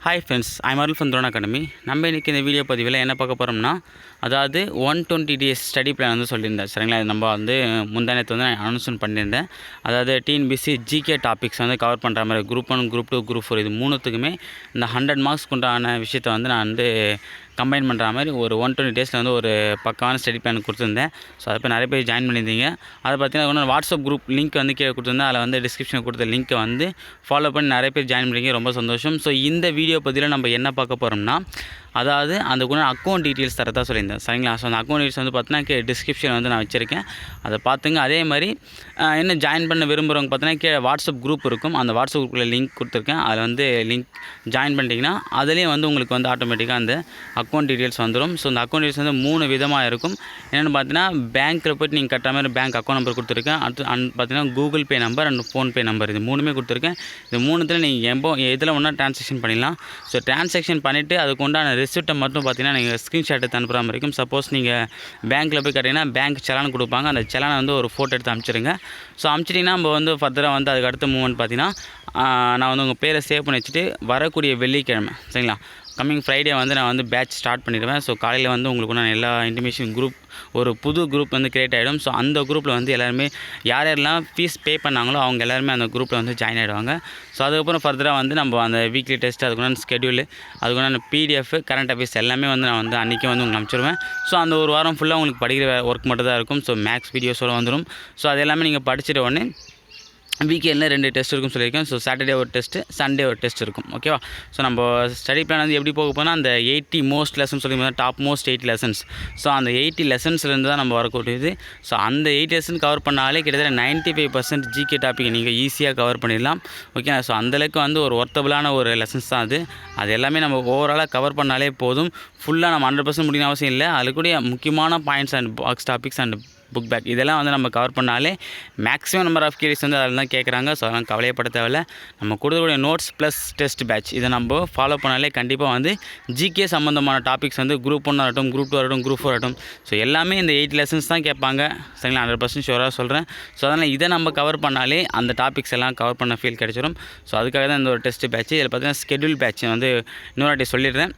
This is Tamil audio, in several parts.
Hi friends I Marul from drone academy நம்ம இன்றைக்கி இந்த வீடியோ பதிவில் என்ன பார்க்க போகிறோம்னா அதாவது one twenty days study plan வந்து சொல்லியிருந்தேன் சரிங்களா? இது நம்ம வந்து முந்தானத்தை வந்து நான் அனௌன்ஸ்மெண்ட் பண்ணியிருந்தேன். அதாவது டிஎன்பிசி ஜிகே டாபிக்ஸ் வந்து கவர் பண்ணுற மாதிரி group one group two group four இது மூணுத்துக்குமே இந்த ஹண்ட்ரட் மார்க்ஸ் உண்டான விஷயத்தை வந்து நான் வந்து கம்பைன் பண்ணுற மாதிரி ஒரு ஒன் டுவெண்ட்டி டேஸில் வந்து ஒரு பக்கமான ஸ்டடி பிளான் கொடுத்துருந்தேன். ஸோ அதை போய் நிறைய பேர் ஜாயின் பண்ணியிருந்தீங்க. அதை பார்த்தீங்கன்னா இன்னொரு வாட்ஸ்அப் குரூப் லிங்க் வந்து கீழே கொடுத்துருந்தேன். அதில் வந்து டிஸ்கிரிப்ஷன் கொடுத்த லிங்க்கை வந்து ஃபாலோ பண்ணி நிறைய பேர் ஜாயின் பண்ணிங்க ரொம்ப சந்தோஷம். ஸோ இந்த வீடியோ பதிவில் நம்ம என்ன பார்க்க போகிறோம்னா அதாவது அந்த கூட அக்கௌண்ட் டீட்டெயில்ஸ் தரதான் சொல்லியிருந்தேன். சரிங்களா? ஸோ அந்த அக்கௌண்ட் டீட்டெயில்ஸ் வந்து பார்த்தீங்கன்னா கீழே டிஸ்கிரிப்ஷன் வந்து நான் வச்சுருக்கேன். அதை பார்த்துங்க. அதே மாதிரி என்ன ஜாயின் பண்ண விரும்புகிறவங்க பார்த்தீங்கன்னா கீழே வாட்ஸ்அப் குரூப் இருக்கும். அந்த வாட்ஸ்அப் குரூப்பில் லிங்க் கொடுத்துருக்கேன். அதில் வந்து லிங்க் ஜாயின் பண்ணிட்டீங்கன்னா அதுலேயும் வந்து உங்களுக்கு வந்து ஆட்டோமேட்டிக்காக அந்த அக்கௌண்ட் டீட்டெயில்ஸ் வந்துடும் ஸோ அந்த அக்கௌண்ட் டீட்டெயில்ஸ் வந்து மூணு விதமாக இருக்கும். என்னென்னு பார்த்தீங்கன்னா பேங்க்கில் போய்ட்டு நீங்கள் கட்டுற மாதிரி பேங்க் அக்கௌண்ட் நம்பர் கொடுத்துருக்கேன். அடுத்து அண்ட் பார்த்தீங்கன்னா Google Pay number and PhonePe number இது மூணுமே கொடுத்துருக்கேன். இது மூணுத்தில் நீங்கள் எம்போ எதில் ஒன்றா ட்ரான்சாக்ஷன் பண்ணிடலாம். ஸோ ட்ரான்சாக்ஷன் பண்ணிவிட்டு அதுக்கு உண்டான ரெசிப்ட்டை மட்டும் பார்த்தீங்கன்னா நீங்கள் ஸ்க்ரீன்ஷாட் எடுத்து அனுப்புகிற மாதிரி இருக்கும். சப்போஸ் நீங்கள் பேங்க்கில் போய் கேட்டிங்கன்னா பேங்க் செலான் கொடுப்பாங்க. அந்த செலானை வந்து ஒரு ஃபோட்டோ எடுத்து அனுப்பிச்சிடுங்க ஸோ அனுப்பிச்சிட்டிங்கன்னா நம்ம வந்து ஃபர்தராக வந்து அதுக்கு அடுத்த மூமெண்ட் பார்த்தீங்கன்னா நான் வந்து உங்கள் பேரை சேவ் பண்ணி வச்சுட்டு வரக்கூடிய வெள்ளிக்கிழமை. சரிங்களா? கம்மிங் ஃப்ரைடே வந்து நான் வந்து பேட்ச் ஸ்டார்ட் பண்ணிடுவேன். ஸோ காலையில் வந்து உங்களுக்கு நான் எல்லா இன்டிமேஷன் குரூப் ஒரு புது குரூப் வந்து கிரியேட் ஆகிடும் ஸோ அந்த குரூப்பில் வந்து எல்லாருமே யார் யாரெல்லாம் ஃபீஸ் பே பண்ணாங்களோ அவங்க எல்லாருமே அந்த குரூப்பில் வந்து ஜாயின் ஆகிடுவாங்க ஸோ அதுக்கப்புறம் ஃபர்தராக வந்து நம்ம அந்த வீக்லி டெஸ்ட் அதுக்குண்டான ஸ்கெடியூல் அதுக்குண்டான பிடிஎஃப் கரண்ட் அஃபேர்ஸ் எல்லாமே வந்து நான் வந்து அன்றைக்கே வந்து உங்களுக்கு அனுப்பிச்சிடுவேன் ஸோ அந்த ஒரு வாரம் ஃபுல்லாக உங்களுக்கு படிக்கிற ஒர்க் மட்டும் தான் இருக்கும் ஸோ மேக்ஸ் வீடியோஸோட வந்துடும். ஸோ அது எல்லாமே நீங்கள் படிச்சிட்ட உடனே வீக்கெண்டில் ரெண்டு டெஸ்ட் இருக்கும் சொல்லியிருக்கேன். ஸோ சாட்டர்டே ஒரு டெஸ்ட்டு சண்டே ஒரு டெஸ்ட் இருக்கும். ஓகேவா ஸோ நம்ம ஸ்டடி பிளான் வந்து எப்படி போக போனால் அந்த எயிட்டி மோஸ்ட் லெசன்ஸ் சொல்லி top most eighty lessons so அந்த எயிட்டி லெசன்ஸ்லேருந்து தான் நம்ம வரக்கூடியது ஸோ அந்த எயிட் லெசன் கவர் பண்ணாலே கிட்டத்தட்ட ninety five percent GK topic நீங்கள் ஈஸியாக கவர் பண்ணிடலாம். ஓகேண்ணா ஸோ அந்தளவுக்கு வந்து ஒரு ஒர்த்தபுளான ஒரு லெசன்ஸ் தான் அது. அது எல்லாமே நம்ம ஓவராலாக கவர் பண்ணாலே போதும். ஃபுல்லாக நம்ம ஹண்ட்ரட் பர்சன்ட் முடியும் அவசியம் இல்லை. அதுக்குடைய முக்கியமான points and box topics and book back இதெல்லாம் வந்து நம்ம கவர் பண்ணாலே மேக்ஸிமம் நம்பர் ஆஃப் கேரிஸ் வந்து அதில் தான் கேட்குறாங்க. ஸோ அதெல்லாம் கவலையப்பட தேவையில்ல. நம்ம கொடுக்கக்கூடிய நோட்ஸ் ப்ளஸ் டெஸ்ட் பேட்ச் இதை நம்ம ஃபாலோ பண்ணாலே கண்டிப்பாக வந்து ஜிகே சம்மந்தமான டாபிக்ஸ் வந்து குரூப் ஒன் ஆகட்டும் குரூப் டூ ஆகட்டும் குரூப் ஃபோர் ஆகட்டும். ஸோ எல்லாமே இந்த எயிட் லெசன்ஸ் தான் கேட்பாங்க. சரிங்களா? ஹண்ட்ரட் பர்சன்ட் ஷோராக சொல்கிறேன் ஸோ அதனால் இதை நம்ம கவர் பண்ணாலே அந்த டாபிக்ஸ் எல்லாம் கவர் பண்ண ஃபீல் கிடச்சிடும் ஸோ அதுக்காக தான் இந்த ஒரு டெஸ்ட் பேட்ச் இதில் பார்த்தீங்கன்னா ஸ்கெடியூல் பேட்ச் வந்து இன்னொரு வாட்டி சொல்லிடுறேன்.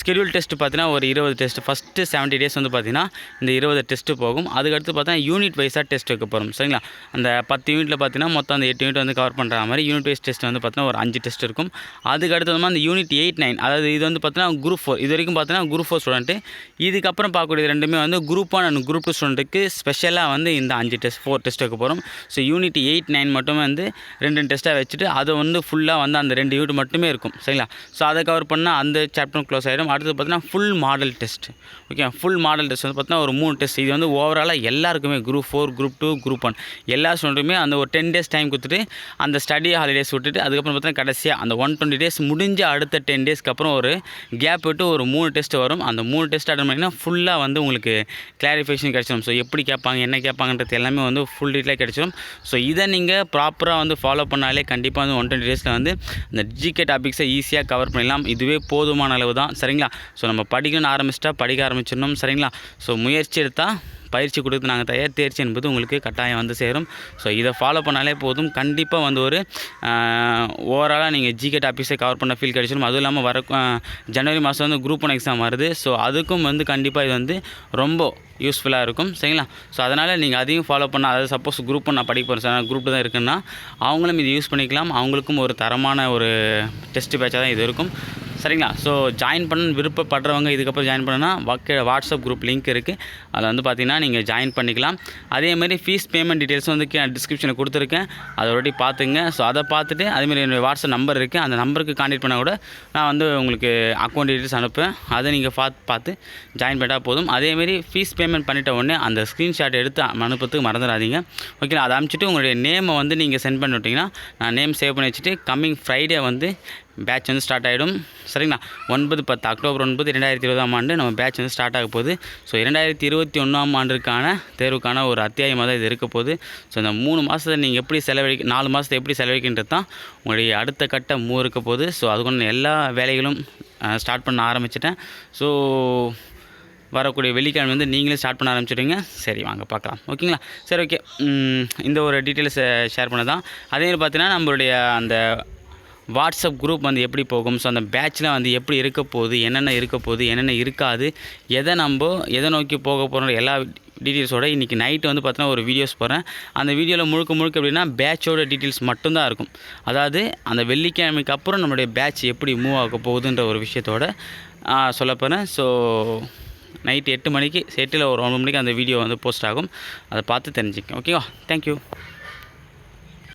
ஸ்கெடியூல் டெஸ்ட் பார்த்தீங்கன்னா ஒரு இருபது டெஸ்ட் ஃபஸ்ட்டு செவன்ட்டி டேஸ் வந்து பார்த்தீங்கன்னா இந்த இருபது டெஸ்ட்டு போகும். அதுக்கடுத்து பார்த்தா யூனிட் வைஸாக டெஸ்ட் வைக்க போகிறோம் சரிங்களா? அந்த பத்து யூனிட்டில் பார்த்தீங்கன்னா மொத்தம் அந்த எட்டு யூனிட் வந்து கவர் பண்ணுற மாதிரி யூனிட் வைஸ் டெஸ்ட் வந்து பார்த்தீங்கன்னா ஒரு அஞ்சு டெஸ்ட் இருக்கும். அதுக்கு வந்து அந்த யூனிட் எயிட் நைன் அதாவது இது வந்து பார்த்தீங்கன்னா குரூப் ஃபோர் இது வரைக்கும் பார்த்தீங்கன்னா குரூப் ஃபோர் ஸ்டூடெண்ட்டு இதுக்கப்புறம் பார்க்கக்கூடியது ரெண்டுமே வந்து group one and group two ஸ்டூடெண்ட்டுக்கு ஸ்பெஷலாக வந்து இந்த அஞ்சு டெஸ்ட் ஃபோர் டெஸ்ட் வைக்க போகிறோம் ஸோ யூனிட் எயிட் நைன் மட்டுமே வந்து ரெண்டு ரெண்டு டெஸ்ட்டாக வச்சுட்டு அதை வந்து ஃபுல்லாக வந்து அந்த ரெண்டு யூனிட் மட்டுமே இருக்கும். சரிங்களா? ஸோ அதை கவர் பண்ணால் அந்த சாப்டரும் க்ளோஸ் ஆகிடும் அடுத்தது பார்த்தீங்கன்னா full model test okay full model test வந்து பார்த்தீங்கன்னா ஒரு மூணு டெஸ்ட் இது வந்து ஓவராலாக எல்லாருக்குமே group four group two group one எல்லா ஸ்டூடெண்ட்டுமே அந்த ஒரு டென் டேஸ் டைம் கொடுத்துட்டு அந்த ஸ்டடி ஹாலிடேஸ் விட்டுட்டு அதுக்கப்புறம் பார்த்தீங்கன்னா கடைசியாக அந்த ஒன் டுவெண்ட்டி டேஸ் முடிஞ்ச அடுத்த டென் டேஸ்க்கு அப்புறம் ஒரு கேப் விட்டு ஒரு மூணு டெஸ்ட் வரும். அந்த மூணு டெஸ்ட் அட்டன் பண்ணிங்கன்னா ஃபுல்லாக வந்து உங்களுக்கு கிளாரிஃபிகேஷன் கிடச்சிடும் ஸோ எப்படி கேட்பாங்க என்ன கேட்பாங்கன்றது எல்லாமே வந்து ஃபுல் டீட்டெயிலாக கிடச்சிடும் ஸோ இதை நீங்கள் ப்ராப்பராக வந்து ஃபாலோ பண்ணாலே கண்டிப்பாக வந்து ஒன் டுவெண்ட்டி டேஸில் வந்து இந்த ஜிகே டாபிக்ஸை ஈஸியாக கவர் பண்ணிடலாம். இதுவே போதுமான அளவு தான். சரி சரிங்களா? ஸோ நம்ம படிக்கணும்னு ஆரம்பிச்சிட்டா படிக்க ஆரம்பிச்சிடணும் சரிங்களா? ஸோ முயற்சி எடுத்தால் பயிற்சி கொடுத்து நாங்கள் தயார் தேர்ச்சி என்பது உங்களுக்கு கட்டாயம் வந்து சேரும். ஸோ இதை ஃபாலோ பண்ணாலே போதும். கண்டிப்பாக வந்து ஒரு ஓவராலாக நீங்கள் ஜிகே டாபிக்ஸை கவர் பண்ண ஃபீல் கிடைச்சிடும் அதுவும் இல்லாமல் வர ஜனவரி மாதம் வந்து குரூப் ஒன் எக்ஸாம் வருது. ஸோ அதுக்கும் வந்து கண்டிப்பாக இது வந்து ரொம்ப யூஸ்ஃபுல்லாக இருக்கும் சரிங்களா? ஸோ அதனால் நீங்கள் அதையும் ஃபாலோ பண்ண அதாவது சப்போஸ் குரூப் நான் படிக்க போகிறேன் சார். குரூப் தான் இருக்குன்னா அவங்களும் இது யூஸ் பண்ணிக்கலாம். அவங்களுக்கும் ஒரு தரமான ஒரு டெஸ்ட் பேட்சாக தான் இது இருக்கும். சரிங்களா? ஸோ ஜாயின் பண்ண விருப்பப்படுறவங்க இதுக்கப்புறம் ஜாயின் பண்ணனா வாக்க வாட்ஸ்அப் குரூப் லிங்க் இருக்குது அதில் வந்து பார்த்தீங்கன்னா நீங்கள் ஜாயின் பண்ணிக்கலாம். அதேமாதிரி ஃபீஸ் பேமெண்ட் டீட்டெயில்ஸ் வந்து டிஸ்கிரிப்ஷனில் கொடுத்துருக்கேன். அதை ஒருவாட்டி பார்த்துங்க ஸோ அதை பார்த்துட்டு அதேமாதிரி என்னுடைய வாட்ஸ்அப் நம்பர் இருக்குது அந்த நம்பருக்கு கான்டெக்ட் பண்ணால் கூட நான் வந்து உங்களுக்கு அக்கௌண்ட் டீட்டெயில்ஸ் அனுப்புவேன். அதை நீங்கள் பார்த்து பார்த்து ஜாயின் பண்ணிட்டால் போதும். அதேமாரி ஃபீஸ் பேமெண்ட் பண்ணிட்ட உடனே அந்த ஸ்க்ரீன்ஷாட் எடுத்து அனுப்புறதுக்கு மறந்துடாதீங்க. ஓகேங்களா அதை அனுப்பிச்சிட்டு உங்களுடைய நேமை வந்து நீங்கள் சென்ட் பண்ணி விட்டிங்கன்னா நான் நேம் சேவ் பண்ணி வச்சுட்டு கம்மிங் ஃப்ரைடே வந்து பேட்ச் வந்து ஸ்டார்ட் ஆகிடும் சரிங்களா? ஒன்பது பத்து அக்டோபர் ஒன்பது ரெண்டாயிரத்தி இருபதாம் ஆண்டு நம்ம பேட்ச் வந்து ஸ்டார்ட் ஆக போகுது. ஸோ இரண்டாயிரத்தி இருபத்தி ஒன்றாம் ஆண்டுக்கான தேர்வுக்கான ஒரு அத்தியாயமாக தான் இது இருக்க போகுது. ஸோ இந்த மூணு மாதத்தை நீங்கள் எப்படி செலவழிக்க நாலு மாதத்தை எப்படி செலவழிக்கின்றது தான் உங்களுடைய அடுத்த கட்ட மூ இருக்க போகுது. ஸோ அதுக்குள்ள எல்லா வேலைகளும் ஸ்டார்ட் பண்ண ஆரம்பிச்சிட்டேன். ஸோ வரக்கூடிய வெள்ளிக்கிழமை வந்து நீங்களே ஸ்டார்ட் பண்ண ஆரம்பிச்சிடுங்க சரி வாங்க பார்க்கலாம். ஓகேங்களா? சரி ஓகே. இந்த ஒரு டீட்டெயில்ஸை ஷேர் பண்ண தான் அதே மாதிரி பார்த்தீங்கன்னா நம்மளுடைய அந்த வாட்ஸ்அப் குரூப் வந்து எப்படி போகும்? ஸோ அந்த பேட்ச்லாம் வந்து எப்படி இருக்க போகுது? என்னென்ன இருக்க போகுது? என்னென்ன இருக்காது? எதை நம்ம எதை நோக்கி போக போகிறோம் எல்லா டீட்டெயில்ஸோட இன்றைக்கி நைட்டு வந்து பார்த்தீங்கன்னா ஒரு வீடியோஸ் போகிறேன் அந்த வீடியோவில் முழுக்க முழுக்க எப்படின்னா பேட்சோட டீட்டெயில்ஸ் மட்டும்தான் இருக்கும். அதாவது அந்த வெள்ளிக்கிழமைக்கு அப்புறம் நம்மளுடைய பேட்ச் எப்படி மூவ் ஆக போகுதுன்ற ஒரு விஷயத்தோட சொல்ல போகிறேன் ஸோ நைட்டு எட்டு மணிக்கு செட்டில் ஒரு ஒன்பது மணிக்கு அந்த வீடியோ வந்து போஸ்ட் ஆகும். அதை பார்த்து தெரிஞ்சுக்கங்க. ஓகேவா தேங்க்யூ